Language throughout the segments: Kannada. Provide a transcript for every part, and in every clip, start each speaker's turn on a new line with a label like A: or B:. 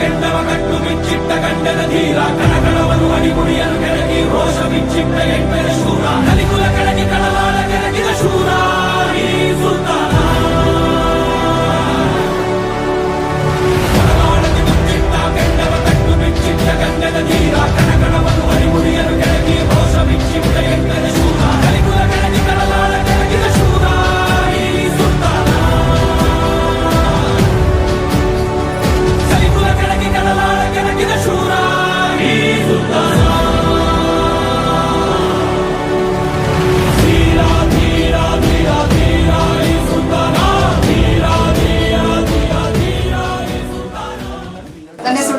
A: ಕೆಂಡವ ಕಟ್ಟು ಬಿಚ್ಚಿಟ್ಟ ಗಂಡನ ಧೀರ ಕಣಕಣವನ್ನು ಅಡಿಗುಡಿಯನು ಕೆಳಗಿ ರೋಷ ಬಿಚ್ಚಿಟ್ಟ ಎಂಟರ ಶೂರ ಕಲಿಕುಲ ಕೆಳಗಿ ಕಳಲಾಳ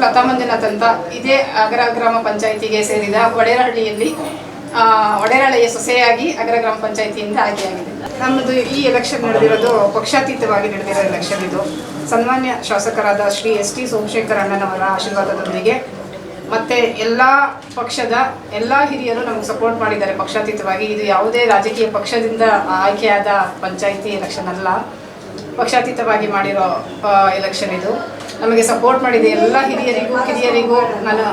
B: ಲತಾ ಮಂಜುನಾಥ್ ಅಂತ ಇದೇ ಅಗರ ಗ್ರಾಮ ಪಂಚಾಯಿತಿಗೆ ಸೇರಿದ ಒಡೆರಹಳ್ಳಿಯಲ್ಲಿ ಒಡೆರಹಳ್ಳಿಯ ಸೊಸೆಯಾಗಿ ಅಗರ ಗ್ರಾಮ ಪಂಚಾಯಿತಿಯಿಂದ ಆಯ್ಕೆಯಾಗಿದೆ. ನಮ್ಮದು ಈ ಎಲೆಕ್ಷನ್ ನಡೆದಿರೋದು ಪಕ್ಷಾತೀತವಾಗಿ ನಡೆದಿರೋ ಎಲೆಕ್ಷನ್ ಇದು. ಸನ್ಮಾನ್ಯ ಶಾಸಕರಾದ ಶ್ರೀ ಎಸ್ ಟಿ ಸೋಮಶೇಖರ್ ಅಣ್ಣನವರ ಆಶೀರ್ವಾದದೊಂದಿಗೆ. ಮತ್ತೆ ಎಲ್ಲ ಪಕ್ಷದ ಎಲ್ಲ ಹಿರಿಯರು ನಮಗೆ ಸಪೋರ್ಟ್ ಮಾಡಿದ್ದಾರೆ ಪಕ್ಷಾತೀತವಾಗಿ. ಇದು ಯಾವುದೇ ರಾಜಕೀಯ ಪಕ್ಷದಿಂದ ಆಯ್ಕೆಯಾದ ಪಂಚಾಯಿತಿ ಎಲೆಕ್ಷನ್ ಅಲ್ಲ. ಪಕ್ಷಾತೀತವಾಗಿ ಮಾಡಿರೋ ಎಲೆಕ್ಷನ್ ಇದು. ನಮಗೆ ಸಪೋರ್ಟ್ ಮಾಡಿದ ಎಲ್ಲ ಹಿರಿಯರಿಗೂ, ಕಿರಿಯರಿಗೂ ನಾನು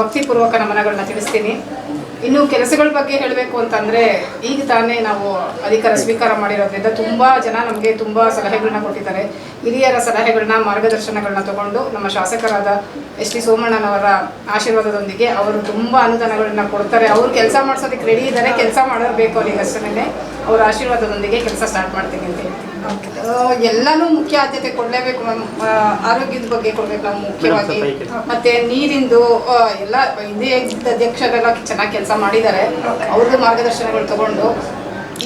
B: ಭಕ್ತಿಪೂರ್ವಕ ನಮನಗಳನ್ನ ತಿಳಿಸ್ತೀನಿ. ಇನ್ನು ಕೆಲಸಗಳ ಬಗ್ಗೆ ಹೇಳಬೇಕು ಅಂತಂದರೆ, ಈಗ ತಾನೇ ನಾವು ಅಧಿಕಾರ ಸ್ವೀಕಾರ ಮಾಡಿರೋದ್ರಿಂದ ತುಂಬ ಜನ ನಮಗೆ ತುಂಬ ಸಲಹೆಗಳನ್ನ ಕೊಟ್ಟಿದ್ದಾರೆ. ಹಿರಿಯರ ಸಲಹೆಗಳನ್ನ ಮಾರ್ಗದರ್ಶನಗಳನ್ನ ತಗೊಂಡು ನಮ್ಮ ಶಾಸಕರಾದ ಎಸ್ ಟಿ ಸೋಮಣ್ಣನವರ ಆಶೀರ್ವಾದದೊಂದಿಗೆ ಅವರು ತುಂಬ ಅನುದಾನಗಳನ್ನ ಕೊಡ್ತಾರೆ. ಅವರು ಕೆಲಸ ಮಾಡಿಸೋದಕ್ಕೆ ರೆಡಿ ಇದ್ದಾರೆ ಕೆಲಸ ಮಾಡಬೇಕು ಅವ್ರಿಗೆ ಅಷ್ಟೇ ಅವರ ಆಶೀರ್ವಾದದೊಂದಿಗೆ ಕೆಲಸ ಸ್ಟಾರ್ಟ್ ಮಾಡ್ತೀನಿ ಅಂತ ಹೇಳ್ತೀನಿ. ಎಲ್ಲಾನು ಮುಖ್ಯ ಆದ್ಯತೆ ಕೊಡಲೇಬೇಕು ಮ್ಯಾಮ್. ಆರೋಗ್ಯದ ಬಗ್ಗೆ ಕೊಡ್ಬೇಕು ನಾವು ಮುಖ್ಯವಾಗಿ. ಮತ್ತೆ ನೀರಿಂದು ಆ, ಎಲ್ಲ ಇದೇ ಇದ್ದ ಅಧ್ಯಕ್ಷರೆಲ್ಲ ಚೆನ್ನಾಗಿ ಕೆಲಸ ಮಾಡಿದ್ದಾರೆ. ಅವ್ರದ್ದು ಮಾರ್ಗದರ್ಶನಗಳು ತಗೊಂಡು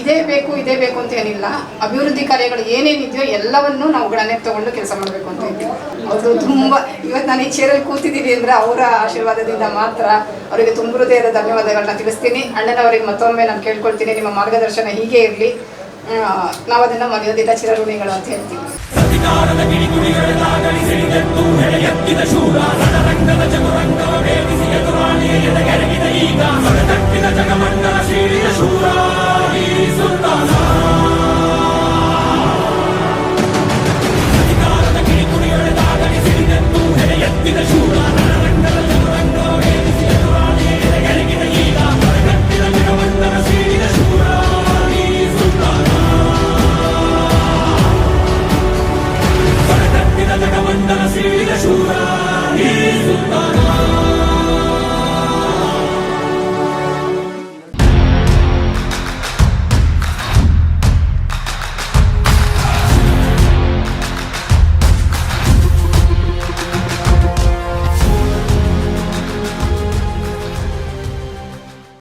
B: ಇದೇ ಬೇಕು ಇದೇ ಬೇಕು ಅಂತ ಏನಿಲ್ಲ. ಅಭಿವೃದ್ಧಿ ಕಾರ್ಯಗಳು ಏನೇನಿದೆಯೋ ಎಲ್ಲವನ್ನೂ ನಾವು ಗಣನೆಗೆ ತಗೊಂಡು ಕೆಲಸ ಮಾಡಬೇಕು ಅಂತ ಅವರು ತುಂಬ, ಇವತ್ತು ನಾನು ಈ ಚೇರಲ್ಲಿ ಕೂತಿದ್ದೀನಿ ಅಂದರೆ ಅವರ ಆಶೀರ್ವಾದದಿಂದ ಮಾತ್ರ ಅವರಿಗೆ ತುಂಬ ಹೃದಯದ ಧನ್ಯವಾದಗಳನ್ನ ತಿಳಿಸ್ತೀನಿ. ಅಣ್ಣನವರಿಗೆ ಮತ್ತೊಮ್ಮೆ ನಾನು ಕೇಳ್ಕೊಳ್ತೀನಿ, ನಿಮ್ಮ ಮಾರ್ಗದರ್ಶನ ಹೀಗೆ ಇರಲಿ. ನಾವು ಅದನ್ನು ಮರೆಯೋದಿಲ್ಲ ಚಿರಋಣಿಗಳು ಅಂತ ಹೇಳ್ತೀವಿ.